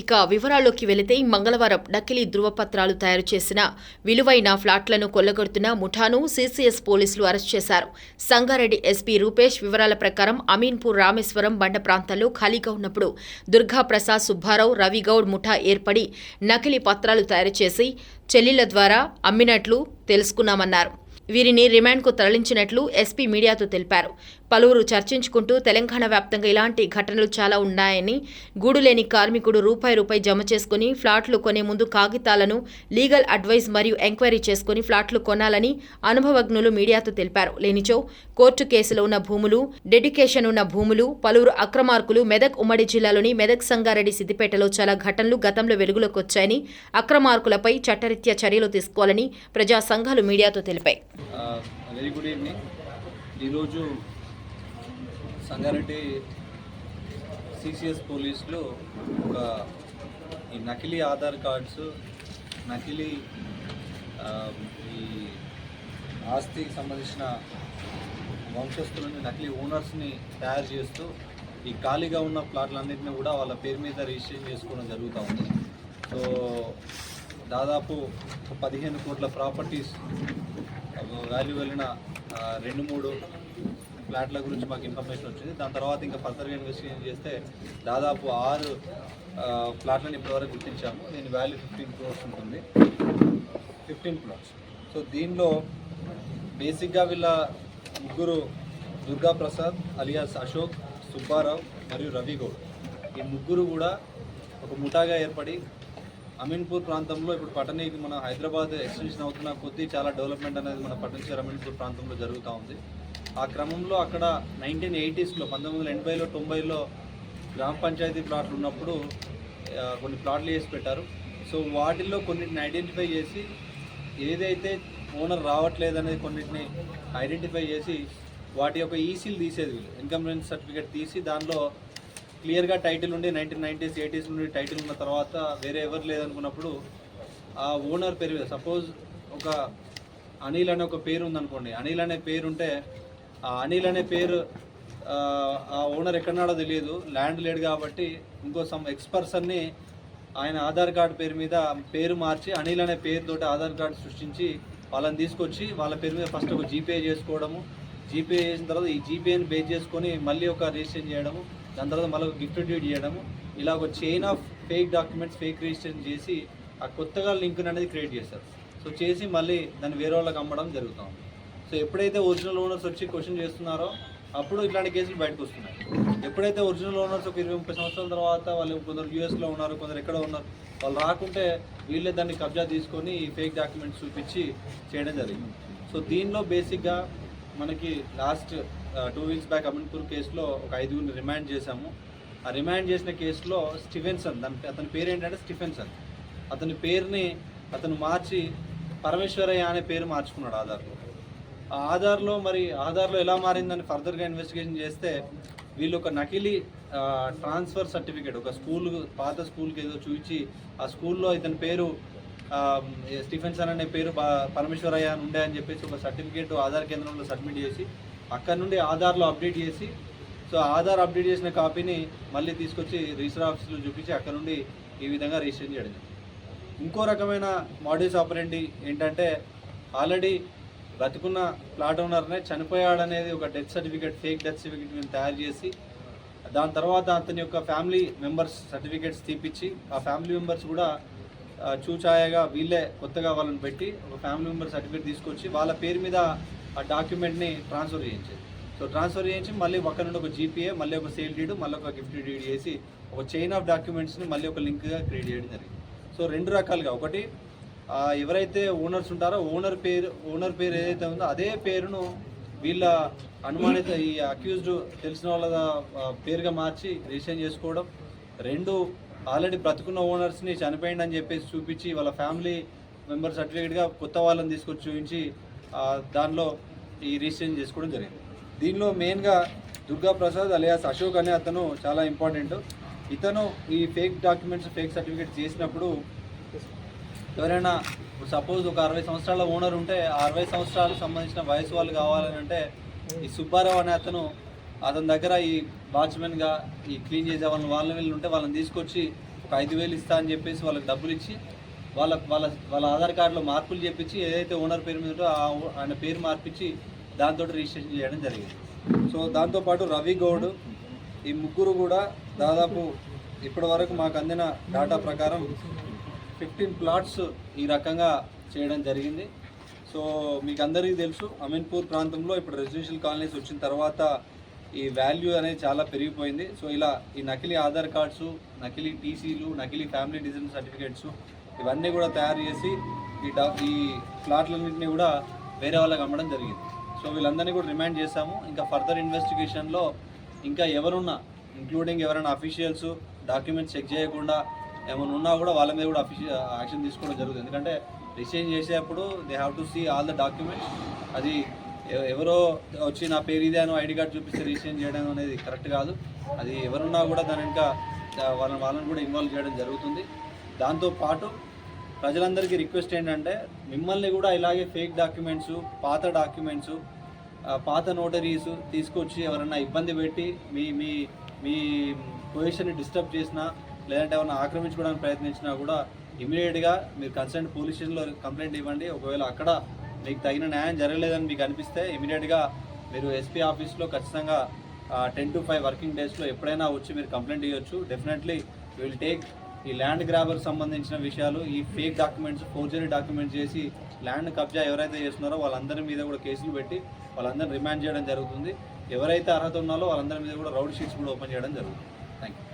ఇక వివరాల్లోకి వెళితే మంగళవారం నకిలీ ధృవపత్రాలు తయారు చేసిన విలువైన ఫ్లాట్లను కొల్లగొడుతున్న ముఠాను సీసీఎస్ పోలీసులు అరెస్ట్ చేశారు. సంగారెడ్డి ఎస్పీ రూపేష్ వివరాల ప్రకారం అమీన్పూర్ రామేశ్వరం బండ ప్రాంతాల్లో ఖాళీగా ఉన్నప్పుడు దుర్గా ప్రసాద్ సుబ్బారావు రవిగౌడ్ ముఠా ఏర్పడి నకిలీ పత్రాలు తయారు చేసి చెల్లిల ద్వారా అమ్మినట్లు తెలుసుకున్నామన్నారు. వీరిని రిమాండ్కు తరలించినట్లు ఎస్పీ మీడియాతో తెలిపారు. పలువురు చర్చించుకుంటూ తెలంగాణ వ్యాప్తంగా ఇలాంటి ఘటనలు చాలా ఉన్నాయని గూడులేని కార్మికుడు రూపాయి రూపాయి జమ చేసుకుని ఫ్లాట్లు కొనే ముందు కాగితాలను లీగల్ అడ్వైస్ మరియు ఎంక్వైరీ చేసుకుని ఫ్లాట్లు కొనాలని అనుభవజ్ఞులు మీడియాతో తెలిపారు. లేనిచో కోర్టు కేసులో ఉన్న భూములు డెడికేషన్ ఉన్న భూములు పలువురు అక్రమార్కులు మెదక్ ఉమ్మడి జిల్లాలోని మెదక్ సంగారెడ్డి సిద్దిపేటలో చాలా ఘటనలు గతంలో వెలుగులోకి వచ్చాయని అక్రమార్కులపై చట్టరీత్యా చర్యలు తీసుకోవాలని ప్రజా సంఘాలు మీడియాతో తెలిపాయి. వెరీ గుడ్ ఈవినింగ్ ఈరోజు సంగారెడ్డి సిసిఎస్ పోలీసులు ఒక ఈ నకిలీ ఆధార్ కార్డ్స్ నకిలీ ఈ ఆస్తికి సంబంధించిన వంశస్థులని నకిలీ ఓనర్స్ని తయారు చేస్తూ ఈ ఖాళీగా ఉన్న ప్లాట్లన్నింటినీ కూడా వాళ్ళ పేరు మీద రిజిస్ట్రేషన్ చేసుకోవడం జరుగుతూ ఉంది. సో దాదాపు పదిహేను కోట్ల ప్రాపర్టీస్ వాల్యూ వెళ్ళిన రెండు మూడు ఫ్లాట్ల గురించి మాకు ఇన్ఫర్మేషన్ వచ్చింది. దాని తర్వాత ఇంకా ఫర్దర్గా ఇన్వెస్టిగేషన్ చేస్తే దాదాపు ఆరు ఫ్లాట్లను ఇప్పటివరకు గుర్తించాము. దీని వాల్యూ ఫిఫ్టీన్ క్రోర్స్ ఉంటుంది. ఫిఫ్టీన్ క్రోర్స్ సో దీనిలో బేసిక్గా వీళ్ళ ముగ్గురు దుర్గా ప్రసాద్ అలియాస్ అశోక్ సుబ్బారావు మరియు రవి గౌడ్. ఈ ముగ్గురు కూడా ఒక ముఠాగా ఏర్పడి అమీన్పూర్ ప్రాంతంలో ఇప్పుడు పట్టణీకి మన హైదరాబాద్ ఎక్స్టెన్షన్ అవుతున్న కొద్దీ చాలా డెవలప్మెంట్ అనేది మన పట్టణ అమీన్పూర్ ప్రాంతంలో జరుగుతూ ఉంది. ఆ క్రమంలో అక్కడ నైన్టీన్ ఎయిటీస్లో పంతొమ్మిది వందల ఎనభైలో తొంభైలో గ్రామ పంచాయతీ ప్లాట్లు ఉన్నప్పుడు కొన్ని ప్లాట్లు వేసి పెట్టారు. సో వాటిల్లో కొన్నిటిని ఐడెంటిఫై చేసి ఏదైతే ఓనర్ రావట్లేదు అనేది కొన్నిటిని ఐడెంటిఫై చేసి వాటి యొక్క ఈసీలు తీసేది వీళ్ళు. ఇన్కమ్ రెన్స్ సర్టిఫికేట్ తీసి దానిలో క్లియర్గా టైటిల్ ఉండి నైన్టీన్ నైంటీస్ ఎయిటీస్ నుండి టైటిల్ ఉన్న తర్వాత వేరే ఎవరు లేదనుకున్నప్పుడు ఆ ఓనర్ పేరు సపోజ్ ఒక అనిల్ అనే ఒక పేరు ఉందనుకోండి. అనిల్ అనే పేరు ఉంటే అనిల్ అనే పేరు ఆ, ఓనర్ ఎక్కడన్నాడో తెలియదు. ల్యాండ్ లేడు కాబట్టి ఇంకో సమ్ ఎక్స్పర్సన్ని ఆయన ఆధార్ కార్డు పేరు మీద పేరు మార్చి అనిల్ అనే పేరుతోటి ఆధార్ కార్డు సృష్టించి వాళ్ళని తీసుకొచ్చి వాళ్ళ పేరు మీద ఫస్ట్ ఒక జీపే చేసుకోవడము. జీపే చేసిన తర్వాత ఈ జీపేని బేస్ చేసుకొని మళ్ళీ ఒక రిజిస్ట్రేషన్ చేయడము. దాని తర్వాత మళ్ళీ ఒక గిఫ్ట్ డ్యూట్ చేయడము. ఇలా ఒక chain of fake documents fake registration చేసి ఆ కొత్తగా లింక్ అనేది క్రియేట్ చేస్తారు సో చేసి మళ్ళీ దాన్ని వేరే వాళ్ళకి అమ్మడం జరుగుతూ ఉంది సో ఎప్పుడైతే ఒరిజినల్ ఓనర్స్ వచ్చి క్వశ్చన్ చేస్తున్నారో అప్పుడు ఇట్లాంటి కేసులు బయటకు వస్తున్నాయి. ఎప్పుడైతే ఒరిజినల్ ఓనర్స్ ఒక ఇరవై ముప్పై సంవత్సరాల తర్వాత వాళ్ళు కొందరు యూఎస్లో ఉన్నారు కొందరు ఎక్కడ ఉన్నారు వాళ్ళు రాకుంటే వీళ్ళే దాన్ని కబ్జా తీసుకొని ఈ ఫేక్ డాక్యుమెంట్స్ చూపించి చేయడం జరిగింది. సో దీనిలో బేసిక్గా మనకి last two weeks back Amanpur కేసులో ఒక ఐదుగురిని రిమాండ్ చేశాము. ఆ రిమాండ్ చేసిన కేసులో స్టిఫెన్సన్ దాని అతని పేరు ఏంటంటే స్టిఫెన్సన్. అతని పేరుని అతను మార్చి పరమేశ్వరయ్య అనే పేరు మార్చుకున్నాడు ఆధార్లో. ఆధార్లో మరి ఆధార్లో ఎలా మారిందని ఫర్దర్గా ఇన్వెస్టిగేషన్ చేస్తే వీళ్ళు ఒక నకిలీ ట్రాన్స్ఫర్ సర్టిఫికేట్ ఒక స్కూల్ పాత స్కూల్కి ఏదో చూపించి ఆ స్కూల్లో ఇతని పేరు ఆ, స్టీఫెన్సన్ అనే పేరు పరమేశ్వరయ్య అని ఉండే అని చెప్పేసి ఒక సర్టిఫికేట్ ఆధార్ కేంద్రంలో సబ్మిట్ చేసి అక్కడ నుండి ఆధార్లో అప్డేట్ చేసి సో ఆధార్ అప్డేట్ చేసిన కాపీని మళ్ళీ తీసుకొచ్చి రిజిస్టర్ ఆఫీస్లో చూపించి అక్కడ నుండి ఈ విధంగా రిజిస్టర్ చేయడం ఇంకో రకమైన మాడ్యూస్ ఆపరేంటి ఏంటంటే ఆల్రెడీ బతుకున్న ప్లాట్ ఓనర్నే చనిపోయాడనేది ఒక death certificate fake death certificate మేము తయారు చేసి దాని తర్వాత అతని యొక్క ఫ్యామిలీ మెంబర్స్ సర్టిఫికేట్స్ తీపిచ్చి ఆ ఫ్యామిలీ మెంబర్స్ కూడా చూచాయగా వీళ్ళే కొత్తగా వాళ్ళని పెట్టి ఒక ఫ్యామిలీ మెంబర్ సర్టిఫికేట్ తీసుకొచ్చి వాళ్ళ పేరు మీద ఆ డాక్యుమెంట్ని ట్రాన్స్ఫర్ చేయించేది సో ట్రాన్స్ఫర్ చేయించి మళ్ళీ ఒక నుండి ఒక జీపీఏ మళ్ళీ ఒక సేల్ డీడ్ మళ్ళీ ఒక గిఫ్ట్ డీడ్ చేసి ఒక చైన్ ఆఫ్ డాక్యుమెంట్స్ని మళ్ళీ ఒక లింక్గా క్రియేట్ చేయడం జరిగింది. సో రెండు రకాలుగా ఒకటి ఎవరైతే ఓనర్స్ ఉంటారో ఓనర్ పేరు ఓనర్ పేరు ఏదైతే ఉందో అదే పేరును వీళ్ళ అనుమానిత ఈ అక్యూజ్డ్ తెలిసిన వాళ్ళ పేరుగా మార్చి రిజిస్ట్రేషన్ చేసుకోవడం. రెండు ఆల్రెడీ బ్రతుకున్న ఓనర్స్ని చనిపోయింది అని చెప్పేసి చూపించి వాళ్ళ ఫ్యామిలీ మెంబర్ సర్టిఫికేట్గా కొత్త వాళ్ళని తీసుకొచ్చి చూపించి దానిలో ఈ రిజిస్ట్రేషన్ చేసుకోవడం జరిగింది. దీనిలో మెయిన్గా దుర్గా ప్రసాద్ అలియాస్ అశోక్ అనే అతను చాలా ఇంపార్టెంట్ ఇతను ఈ ఫేక్ డాక్యుమెంట్స్ ఫేక్ సర్టిఫికేట్ చేసినప్పుడు ఎవరైనా సపోజ్ ఒక అరవై సంవత్సరాల ఓనర్ ఉంటే ఆ అరవై సంవత్సరాలకు సంబంధించిన వయసు వాళ్ళు కావాలని అంటే ఈ సుబ్బారావు అనే అతను అతని దగ్గర ఈ వాచ్మెన్గా ఈ క్లీన్ చేసే వాళ్ళని వాళ్ళని వీళ్ళు ఉంటే వాళ్ళని తీసుకొచ్చి ఒక ఐదు వేలు ఇస్తా అని చెప్పేసి వాళ్ళకి డబ్బులు ఇచ్చి వాళ్ళ వాళ్ళ వాళ్ళ ఆధార్ కార్డులో మార్పులు చెప్పించి ఏదైతే ఓనర్ పేరు మీద ఆ ఆయన పేరు మార్పించి దాంతో రిజిస్ట్రేషన్ చేయడం జరిగింది. సో దాంతోపాటు రవి గౌడ్ ఈ ముగ్గురు కూడా దాదాపు ఇప్పటి వరకు మాకు అందిన డేటా ప్రకారం ఫిఫ్టీన్ ప్లాట్స్ ఈ రకంగా చేయడం జరిగింది. సో మీకు అందరికీ తెలుసు అమీన్పూర్ ప్రాంతంలో ఇప్పుడు రెసిడెన్షియల్ కాలనీస్ వచ్చిన తర్వాత ఈ వాల్యూ అనేది చాలా పెరిగిపోయింది. సో ఇలా ఈ నకిలీ ఆధార్ కార్డ్స్ నకిలీ టీసీలు నకిలీ ఫ్యామిలీ డిజైన్ సర్టిఫికేట్స్ ఇవన్నీ కూడా తయారు చేసి ఈ డా ఈ ప్లాట్లన్నింటినీ కూడా వేరే వాళ్ళకి అమ్మడం జరిగింది. సో వీళ్ళందరినీ కూడా రిమాండ్ చేశాము. ఇంకా ఫర్దర్ ఇన్వెస్టిగేషన్లో ఇంకా ఎవరున్నా ఇంక్లూడింగ్ ఎవరైనా అఫీషియల్స్ డాక్యుమెంట్స్ చెక్ చేయకుండా ఏమైనా ఉన్నా కూడా వాళ్ళ మీద కూడా అఫీషియల్ యాక్షన్ తీసుకోవడం జరుగుతుంది. ఎందుకంటే రిసైన్ చేసేటప్పుడు they have to see all the documents అది ఎవ- ఎవరో వచ్చి నా పేరు ఇదే అని ఐడి కార్డ్ చూపిస్తే రిజిస్ట్రేషన్ చేయడం అనేది కరెక్ట్ కాదు. అది ఎవరున్నా కూడా దాని ఇంకా వాళ్ళని వాళ్ళని కూడా ఇన్వాల్వ్ చేయడం జరుగుతుంది. దాంతో పాటు ప్రజలందరికీ రిక్వెస్ట్ ఏంటంటే మిమ్మల్ని కూడా ఇలాగే ఫేక్ డాక్యుమెంట్స్ పాత డాక్యుమెంట్స్ పాత నోటరీస్ తీసుకొచ్చి ఎవరన్నా ఇబ్బంది పెట్టి మీ మీ మీ పొజిషన్ని డిస్టర్బ్ చేసినా లేదంటే ఏమైనా ఆక్రమించుకోవడానికి ప్రయత్నించినా కూడా ఇమీడియట్గా మీరు కన్సర్న్ పోలీస్ స్టేషన్లో కంప్లైంట్ ఇవ్వండి. ఒకవేళ అక్కడ మీకు తగిన న్యాయం జరగలేదని మీకు అనిపిస్తే ఇమీడియట్గా మీరు ఎస్పీ ఆఫీస్లో ఖచ్చితంగా టెన్ టు ఫైవ్ వర్కింగ్ డేస్లో ఎప్పుడైనా వచ్చి మీరు కంప్లైంట్ ఇవ్వచ్చు డెఫినెట్లీ విల్ టేక్ ఈ ల్యాండ్ గ్రాబర్ సంబంధించిన విషయాలు ఈ ఫేక్ డాక్యుమెంట్స్ ఫోర్జరీ డాక్యుమెంట్స్ చేసి ల్యాండ్ కబ్జా ఎవరైతే చేస్తున్నారో వాళ్ళందరి మీద కూడా కేసులు పెట్టి వాళ్ళందరిని రిమాండ్ చేయడం జరుగుతుంది. ఎవరైతే అర్హత ఉన్నారో వాళ్ళందరి మీద కూడా రౌడ్ షీట్స్ కూడా ఓపెన్ చేయడం జరుగుతుంది. Thank you